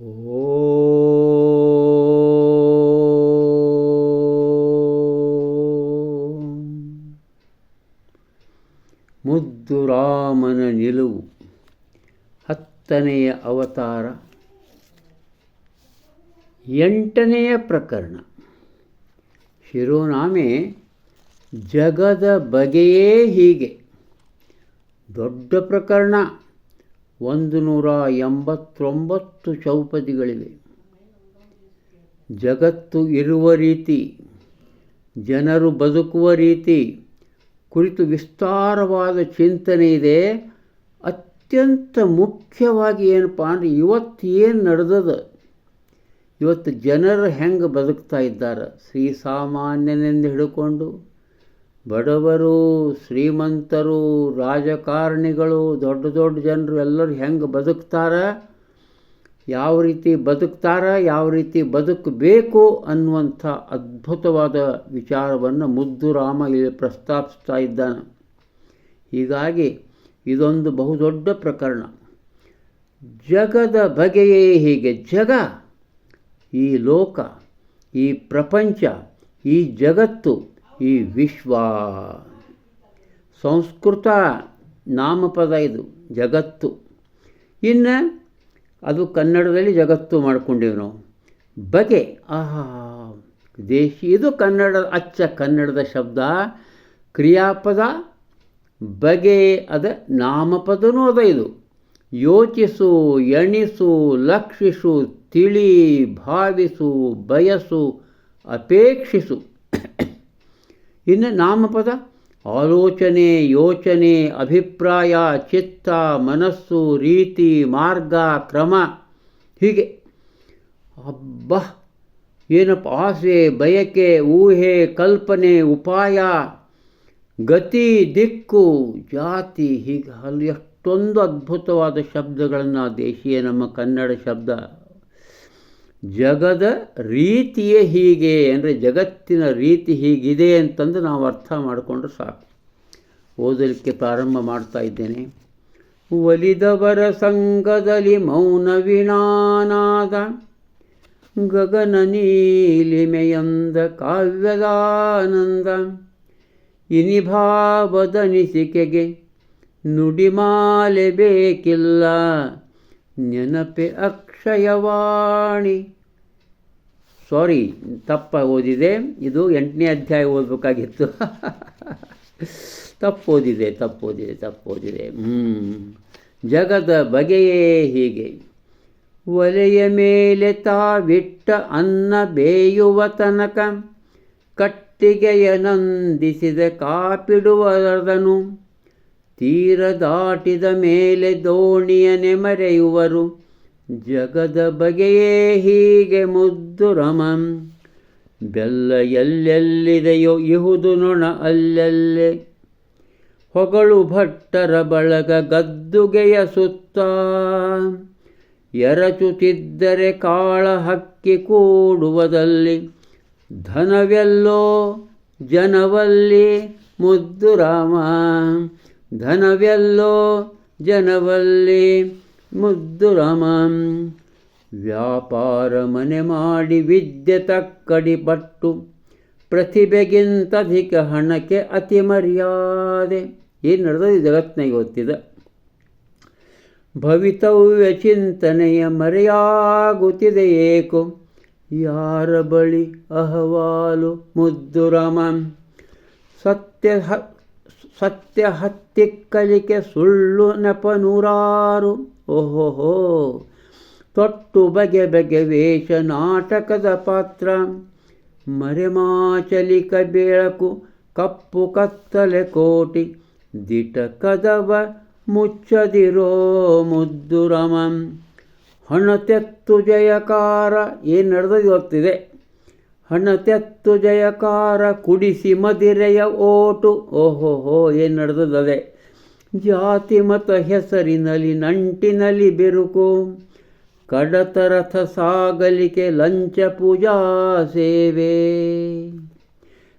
ಮುದ್ದು ರಾಮನ ನಿಲುವು ಹತ್ತನೆಯ ಅವತಾರ। ಎಂಟನೆಯ ಪ್ರಕರಣ। ಶಿರೋನಾಮೆ ಜಗದ ಬಗೆಯೇ ಹೀಗೆ. ದೊಡ್ಡ ಪ್ರಕರಣ. ಒಂದು ನೂರ ಎಂಬತ್ತೊಂಬತ್ತು ಚೌಪದಿಗಳಿವೆ ಜಗತ್ತು ಇರುವ ರೀತಿ, ಜನರು ಬದುಕುವ ರೀತಿ, ಕುರಿತು ವಿಸ್ತಾರವಾದ ಚಿಂತನೆ ಇದೆ. ಅತ್ಯಂತ ಮುಖ್ಯವಾಗಿ ಏನಪ್ಪ ಅಂದರೆ ಇವತ್ತು ಏನು ನಡೆದದ? ಇವತ್ತು ಜನರು ಹೆಂಗೆ ಬದುಕ್ತಾ ಇದ್ದಾರೆ? ಶ್ರೀಸಾಮಾನ್ಯನೆಂದು ಹಿಡ್ಕೊಂಡು ಬಡವರು, ಶ್ರೀಮಂತರು, ರಾಜಕಾರಣಿಗಳು, ದೊಡ್ಡ ದೊಡ್ಡ ಜನರು ಎಲ್ಲರೂ ಹೆಂಗೆ ಬದುಕ್ತಾರೆ? ಯಾವ ರೀತಿ ಬದುಕ್ತಾರೆ? ಯಾವ ರೀತಿ ಬದುಕಬೇಕು ಅನ್ನುವಂಥ ಅದ್ಭುತವಾದ ವಿಚಾರವನ್ನು ಮುದ್ದು ರಾಮ ಇಲ್ಲಿ ಪ್ರಸ್ತಾಪಿಸ್ತಾ ಇದ್ದಾನೆ. ಹೀಗಾಗಿ ಇದೊಂದು ಬಹುದೊಡ್ಡ ಪ್ರಕರಣ. ಜಗದ ಬಗೆಯೇ ಹೀಗೆ ಜಗ, ಈ ಲೋಕ, ಈ ಪ್ರಪಂಚ, ಈ ಜಗತ್ತು ಈ ವಿಶ್ವ. ಸಂಸ್ಕೃತ ನಾಮಪದ ಇದು, ಜಗತ್ತು. ಇನ್ನು ಅದು ಕನ್ನಡದಲ್ಲಿ ಜಗತ್ತು ಮಾಡ್ಕೊಂಡೇವು ನಾವು. ಬಗೆ, ಆಹಾ. ದೇಶಿ, ಇದು ಕನ್ನಡ, ಅಚ್ಚ ಕನ್ನಡದ ಶಬ್ದ. ಕ್ರಿಯಾಪದ, ಬಗೆ ಅದ, ನಾಮಪದನೂ ಅದ ಇದು. ಯೋಚಿಸು, ಎಣಿಸು, ಲಕ್ಷಿಸು, ತಿಳಿ, ಭಾವಿಸು, ಬಯಸು, ಅಪೇಕ್ಷಿಸು. ಇನ್ನು ನಾಮಪದ? ಆಲೋಚನೆ, ಯೋಚನೆ, ಅಭಿಪ್ರಾಯ, ಚಿತ್ತ, ಮನಸ್ಸು, ರೀತಿ, ಮಾರ್ಗ, ಕ್ರಮ. ಹೀಗೆ. ಅಬ್ಬ! ಏನಪ್ಪ ಆಸೆ, ಬಯಕೆ, ಊಹೆ, ಕಲ್ಪನೆ, ಉಪಾಯ, ಗತಿ, ದಿಕ್ಕು, ಜಾತಿ, ಹೀಗೆ ಅಲ್ಲಿ ಎಷ್ಟೊಂದು ಅದ್ಭುತವಾದ ಶಬ್ದಗಳನ್ನು ದೇಶೀಯ ನಮ್ಮ ಕನ್ನಡ ಶಬ್ದ ಜಗದ ರೀತಿಯೇ ಹೀಗೆ ಅಂದರೆ ಜಗತ್ತಿನ ರೀತಿ ಹೀಗಿದೆ ಅಂತಂದು ನಾವು ಅರ್ಥ ಮಾಡಿಕೊಂಡ್ರೆ ಸಾಕು. ಓದಲಿಕ್ಕೆ ಪ್ರಾರಂಭ ಮಾಡ್ತಾ ಇದ್ದೇನೆ. ಒಲಿದವರ ಸಂಘದಲ್ಲಿ ಮೌನ ವಿಣಾನಾದ ಗಗನ ನೀಲಿಮೆಯಂದ ಕಾವ್ಯದಾನಂದ ಇನಿಭಾವದನಿಸಿಕೆಗೆ ನುಡಿಮಾಲೆ ಬೇಕಿಲ್ಲ. ನೆನಪೆ ಅಕ್ಷಯವಾಣಿ. ಸಾರಿ ತಪ್ಪ ಓದಿದೆ. ಇದು ಎಂಟನೇ ಅಧ್ಯಾಯ ಓದಬೇಕಾಗಿತ್ತು. ತಪ್ಪು ಓದಿದೆ ತಪ್ಪು ಓದಿದೆ ತಪ್ಪು ಓದಿದೆ. ಹ್ಞೂ ಜಗದ ಬಗೆಯೇ ಹೀಗೆ. ಒಲೆಯ ಮೇಲೆ ತಾವಿಟ್ಟ ಅನ್ನ ಬೇಯುವ ತನಕ ಕಟ್ಟಿಗೆಯ ನಂದಿಸಿದ ಕಾಪಿಡುವರದನು. ತೀರ ದಾಟಿದ ಮೇಲೆ ದೋಣಿಯ ಮರೆಯುವರು ಜಗದ ಬಗೆಯೇ ಹೀಗೆ ಮುದ್ದು ರಮಂ. ಬೆಲ್ಲ ಎಲ್ಲೆಲ್ಲಿದೆಯೋ ಇಹುದು ನೊಣ ಅಲ್ಲೆಲ್ಲೆ. ಹೊಗಳು ಭಟ್ಟರ ಬಳಗ ಗದ್ದುಗೆಯ ಸುತ್ತ. ಎರಚುತ್ತಿದ್ದರೆ ಕಾಳ ಹಕ್ಕಿ ಕೂಡುವುದಲ್ಲಿ, ಧನವೆಲ್ಲೋ ಜನವಲ್ಲಿ ಮುದ್ದು ರಾಮ. ಧನವೆಲ್ಲೋ ಜನವಲ್ಲಿ ಮುದ್ದು ವ್ಯಾಪಾರ ಮನೆ ಮಾಡಿ ವಿದ್ಯೆ ತಕ್ಕಡಿ ಪಟ್ಟು ಪ್ರತಿಭೆಗಿಂತಧಿಕ ಹಣಕ್ಕೆ ಅತಿ ಮರ್ಯಾದೆ. ಏನು ನಡೆದ ಜಗತ್ತಿನಾಗ ಗೊತ್ತಿದ. ಭವಿತವ್ಯ ಚಿಂತನೆಯ ಮರೆಯಾಗುತ್ತಿದೆ ಏಕೋ. ಯಾರ ಬಳಿ ಅಹವಾಲು ಮುದ್ದು ರಾಮ. ಸತ್ಯ ಸತ್ಯ ಹತ್ತಿಕ್ಕಲಿಕೆ ಸುಳ್ಳು ನೆಪ ನೂರಾರು. ಓಹೋಹೋ. ತೊಟ್ಟು ಬಗೆ ಬಗೆ ವೇಷ ನಾಟಕದ ಪಾತ್ರ. ಮರೆಮಾಚಲಿಕ ಬೆಳಕು ಕಪ್ಪು ಕತ್ತಲೆ ಕೋಟಿ. ದಿಟ ಕದವ ಮುಚ್ಚದಿರೋ ಮುದ್ದುರಮಂ ಹಣ ತೆತ್ತು ಜಯಕಾರ. ಏನು ನಡೆದ ಗೊತ್ತಿದೆ ಹಣತೆತ್ತು ಜಯಕಾರ ಕುಡಿಸಿ ಮದಿರೆಯ ಓಟು. ಓಹೋಹೋ ಏನು ನಡೆದದೆ ಜಾತಿ ಮತ ಹೆಸರಿನಲ್ಲಿ, ನಂಟಿನಲ್ಲಿ ಬಿರುಕು. ಕಡತರಥ ಸಾಗಲಿಕೆ ಲಂಚ ಪೂಜಾ ಸೇವೆ.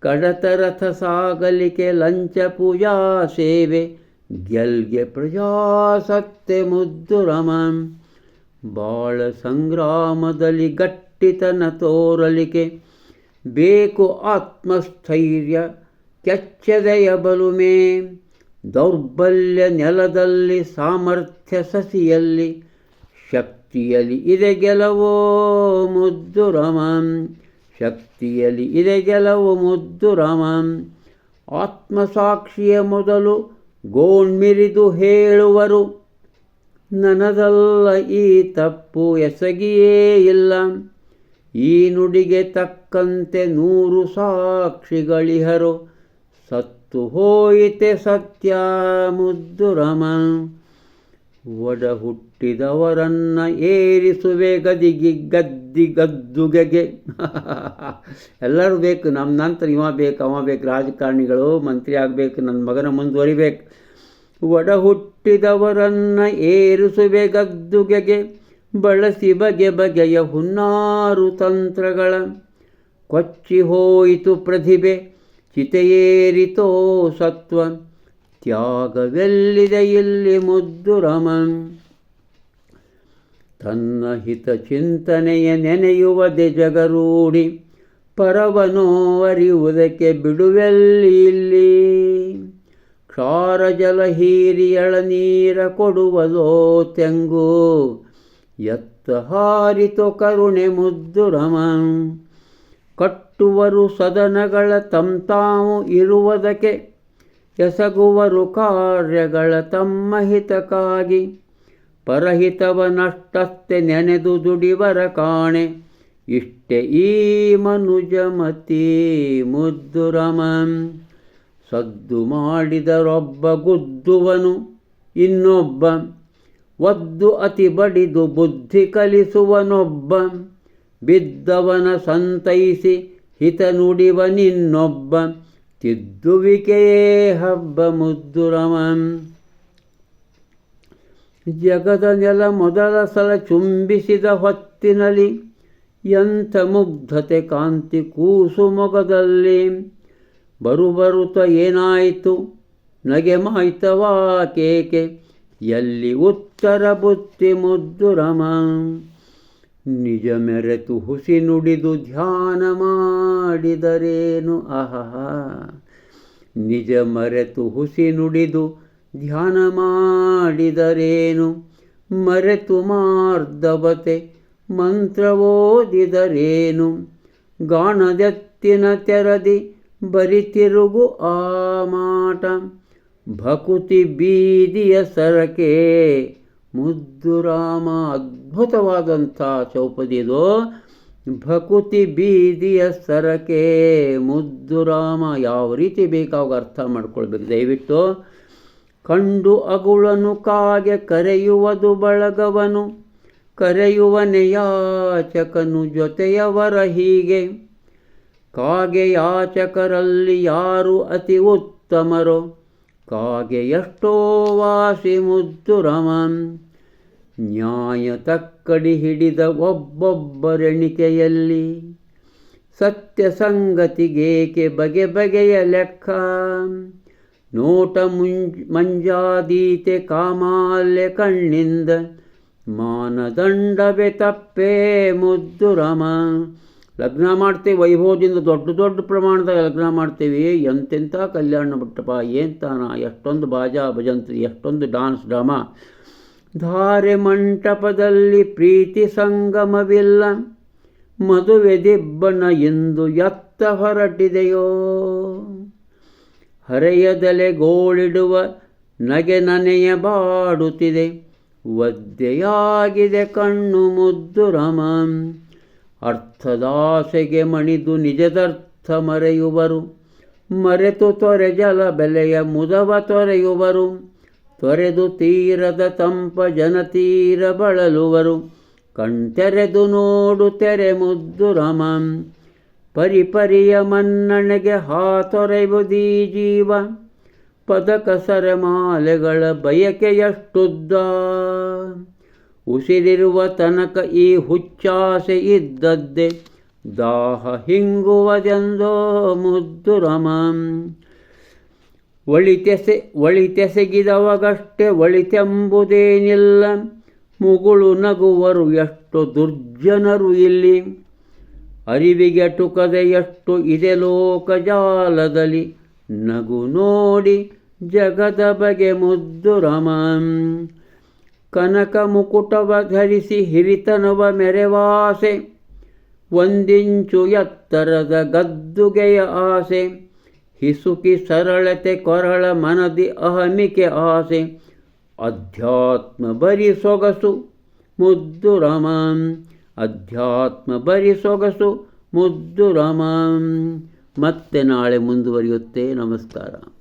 ಕಡತರಥ ಸಾಗಲಿಕೆ ಲಂಚ ಪೂಜಾ ಸೇವೆ. ಗೆಲ್ಗೆ ಪ್ರಜಾಸತ್ತೆ ಮುದ್ದು ರಮಂ. ಬಾಳ ಸಂಗ್ರಾಮದಲ್ಲಿ ಗಟ್ಟಿತನ ತೋರಲಿಕೆ ಬೇಕು ಆತ್ಮಸ್ಥೈರ್ಯ ಕೆಚ್ಚದೆಯ ಬಲುಮೆ. ದೌರ್ಬಲ್ಯ ನೆಲದಲ್ಲಿ ಸಾಮರ್ಥ್ಯ ಸಸಿಯಲ್ಲಿ ಶಕ್ತಿಯಲ್ಲಿ ಇದೆ ಗೆಲವೋ ಮುದ್ದು ರಮಂ. ಶಕ್ತಿಯಲ್ಲಿ ಇದೆ ಗೆಲವು ಮುದ್ದು ರಮಂ. ಆತ್ಮಸಾಕ್ಷಿಯ ಮೊದಲು ಗೋಣ್ಮಿರಿದು ಹೇಳುವರು, ನನದಲ್ಲ ಈ ತಪ್ಪು ಎಸಗಿಯೇ ಇಲ್ಲ. ಈ ನುಡಿಗೆ ತಕ್ಕಂತೆ ನೂರು ಸಾಕ್ಷಿಗಳಿಹರು. ಸತ್ತು ಹೋಯಿತೆ ಸತ್ಯ ಮುದ್ದು ರಮನ್ ಒಡ ಹುಟ್ಟಿದವರನ್ನ ಏರಿಸುವೆ ಗದಿಗೆ ಗದ್ದಿ ಗದ್ದುಗೆಗೆ. ಎಲ್ಲರೂ ಬೇಕು ನಮ್ಮ ನಂತರ ಇವ ಬೇಕು, ಅವ ಬೇಕು, ರಾಜಕಾರಣಿಗಳು, ಮಂತ್ರಿ ಆಗಬೇಕು ನನ್ನ ಮಗನ ಮುಂದುವರಿಬೇಕು. ಒಡ ಹುಟ್ಟಿದವರನ್ನ ಏರಿಸುವೆ ಗದ್ದುಗೆಗೆ. ಬಳಸಿ ಬಗೆ ಬಗೆಯ ಹುನ್ನಾರು ತಂತ್ರಗಳ. ಕೊಚ್ಚಿ ಹೋಯಿತು ಪ್ರತಿಭೆ, ಚಿತೆಯೇರಿತೋ ಸತ್ವ. ತ್ಯಾಗವೆಲ್ಲಿದೆ ಇಲ್ಲಿ ಮುದ್ದು ರಮನ್. ತನ್ನ ಹಿತ ಚಿಂತನೆಯ ನೆನೆಯುವದೆ ಜಗರೂಡಿ, ಪರವನೋ ಅರಿಯುವುದಕ್ಕೆ ಬಿಡುವೆಲ್ಲಿ ಇಲ್ಲಿ? ಕ್ಷಾರ ಜಲ ಹೀರಿಯಳ ನೀರ ಕೊಡುವುದೋ ತೆಂಗು. ಎತ್ತ ಹಾರಿತು ಕರುಣೆ ಮುದ್ದು ರಮನ್ ಕಟ್ಟುವರು ಸದನಗಳ ತಂತಾವು ಇರುವುದಕ್ಕೆ ಎಸಗುವರು ಕಾರ್ಯಗಳ ತಮ್ಮ ಹಿತಕ್ಕಾಗಿ. ಪರಹಿತವ ನೆನೆದು ದುಡಿವರ ಕಾಣೆ. ಇಷ್ಟೇ ಈ ಮನುಜಮತಿ ಮುದ್ದು ರಮನ್ ಸದ್ದು ಮಾಡಿದರೊಬ್ಬ ಗುದ್ದುವನು ಇನ್ನೊಬ್ಬ ಒದ್ದು ಅತಿ ಬಡಿದು ಬುದ್ಧಿ ಕಲಿಸುವನೊಬ್ಬ, ಬಿದ್ದವನ ಸಂತೈಸಿ ಹಿತ ನುಡಿವನಿನ್ನೊಬ್ಬ ತಿದ್ದುವಿಕೆಯೇ ಹಬ್ಬ ಮುದ್ದು ರಮನ್ ಜಗದ ನೆಲ ಮೊದಲ ಸಲ ಚುಂಬಿಸಿದ ಹೊತ್ತಿನಲ್ಲಿ ಎಂಥ ಮುಗ್ಧತೆ ಕಾಂತಿ ಕೂಸು ಮೊಗದಲ್ಲಿ. ಬರುಬರುತ್ತ ಏನಾಯಿತು? ನಗೆ ಮಾಯ್ತವಾ ಕೇಕೆ ಎಲ್ಲಿ ಉತ್ತರ ಬುತ್ತಿ ಮುದ್ದು ರಮ. ನಿಜ ಮೆರೆತು ಹುಸಿ ನುಡಿದು ಧ್ಯಾನ ಮಾಡಿದರೇನು ಅಹಹ ನಿಜ ಮರೆತು ಹುಸಿ ನುಡಿದು ಧ್ಯಾನ ಮಾಡಿದರೇನು. ಮರೆತು ಮಾರ್ಧವತೆ ಮಂತ್ರವೋದಿದರೇನು ಗಾಣದೆತ್ತಿನ ತೆರದಿ ಬರಿತಿರುಗು ಆ ಮಾಟ. ಭಕುತಿ ಬೀದಿಯ ಸರಕೆ. ಮುದ್ದು ರಾಮ ಅದ್ಭುತವಾದಂಥ ಚೌಪದಿದು ಭಕುತಿ ಬೀದಿಯ ಸರಕೆ. ಮುದ್ದು ರಾಮ ಯಾವ ರೀತಿ ಬೇಕಾವಾಗ ಅರ್ಥ ಮಾಡ್ಕೊಳ್ಬೇಕು? ದಯವಿಟ್ಟು ಕಂಡು ಅಗುಳನು ಕಾಗೆ ಕರೆಯುವುದು ಬಳಗವನು. ಕರೆಯುವನೆ ಯಾಚಕನು ಜೊತೆಯವರ ಹೀಗೆ. ಕಾಗೆ ಯಾಚಕರಲ್ಲಿ ಯಾರು ಅತಿ ಉತ್ತಮರೋ? ಕಾಗೆ ಎಷ್ಟೋ ವಾಸಿ ಮುದ್ದು ರಮನ್. ನ್ಯಾಯ ತಕ್ಕಡಿ ಹಿಡಿದ ಒಬ್ಬೊಬ್ಬರೆಣಿಕೆಯಲ್ಲಿ ಸತ್ಯ ಸಂಗತಿಗೇಕೆ ಬಗೆ ಬಗೆಯ ಲೆಕ್ಕ. ನೋಟ ಮುಂಜ್ ಮಂಜಾದೀತೆ ಕಾಮಾಲೆ ಕಣ್ಣಿಂದ ಮಾನದಂಡವೇ ತಪ್ಪೇ ಮುದ್ದು ರಮ. ಲಗ್ನ ಮಾಡ್ತೇವೆ, ವೈಭವದಿಂದ ದೊಡ್ಡ ದೊಡ್ಡ ಪ್ರಮಾಣದಾಗ ಲಗ್ನ ಮಾಡ್ತೇವೆ. ಎಂತೆಂಥ ಕಲ್ಯಾಣ ಬಿಟ್ಟಪ್ಪ ಏನು ತಾನ, ಎಷ್ಟೊಂದು ಬಾಜಾ ಭಜಂತ್ರಿ, ಎಷ್ಟೊಂದು ಡಾನ್ಸ್ ಡ್ರಾಮಾ. ಧಾರೆ ಮಂಟಪದಲ್ಲಿ ಪ್ರೀತಿ ಸಂಗಮವಿಲ್ಲ. ಮದುವೆ ದಿಬ್ಬಣ ಎಂದು ಎತ್ತ ಹೊರಟಿದೆಯೋ. ಹರೆಯದಲೆ ಗೋಳಿಡುವ ನಗೆ ನನೆಯ ಬಾಡುತ್ತಿದೆ. ಒದ್ದೆಯಾಗಿದೆ ಕಣ್ಣು ಮುದ್ದು ರಮಂ. ಅರ್ಥದಾಸೆಗೆ ಮಣಿದು ನಿಜದರ್ಥ ಮರೆಯುವರು. ಮರೆತು ತೊರೆಜಲ ಬೆಲೆಯ ಮುದವ ತೊರೆಯುವರು. ತೊರೆದು ತೀರದ ತಂಪ ಜನತೀರ ಬಳಲುವರು. ಕಣ್ತೆರೆದು ನೋಡು ತೆರೆ ಮುದ್ದು ರಮಂ. ಪರಿಪರಿಯ ಮನ್ನಣೆಗೆ ಹಾತೊರೆಯುವುದೀ ಜೀವ. ಪದಕ ಸರಮಾಲೆಗಳ ಬಯಕೆಯಷ್ಟುದ್ದ. ಉಸಿರಿರುವ ತನಕ ಈ ಹುಚ್ಚಾಸೆ ಇದ್ದದ್ದೆ. ದಾಹ ಹಿಂಗುವದೆಂದೋ ಮುದ್ದು ರಮಂ. ಒಳಿತೆಸೆ ಒಳಿತೆಸೆಗಿದವಗಷ್ಟೇ ಒಳಿತೆಂಬುದೇನಿಲ್ಲ ಮುಗುಳು ನಗುವರು ಎಷ್ಟು ದುರ್ಜನರು ಇಲ್ಲಿ. ಅರಿವಿಗೆ ಟುಕದೆ ಎಷ್ಟು ಇದೆ ಲೋಕಜಾಲದಲ್ಲಿ ನಗು ನೋಡಿ ಜಗದ ಬಗೆ ಮುದ್ದು ರಮಂ. ಕನಕ ಮುಕುಟವ ಧರಿಸಿ ಹಿರಿತನವ ಮೆರೆವಾಸೆ. ಒಂದಿಂಚು ಎತ್ತರದ ಗದ್ದುಗೆಯ ಆಸೆ. ಹಿಸುಕಿ ಸರಳತೆ ಕೊರಳ ಮನದಿ ಅಹಮಿಕೆ ಆಸೆ. ಅಧ್ಯಾತ್ಮ ಬರಿ ಸೊಗಸು, ಮುದ್ದು ರಮಂ. ಅಧ್ಯಾತ್ಮ ಬರಿ ಸೊಗಸು, ಮುದ್ದು ರಮಂ. ಮತ್ತೆ ನಾಳೆ ಮುಂದುವರಿಯುತ್ತೆ. ನಮಸ್ಕಾರ.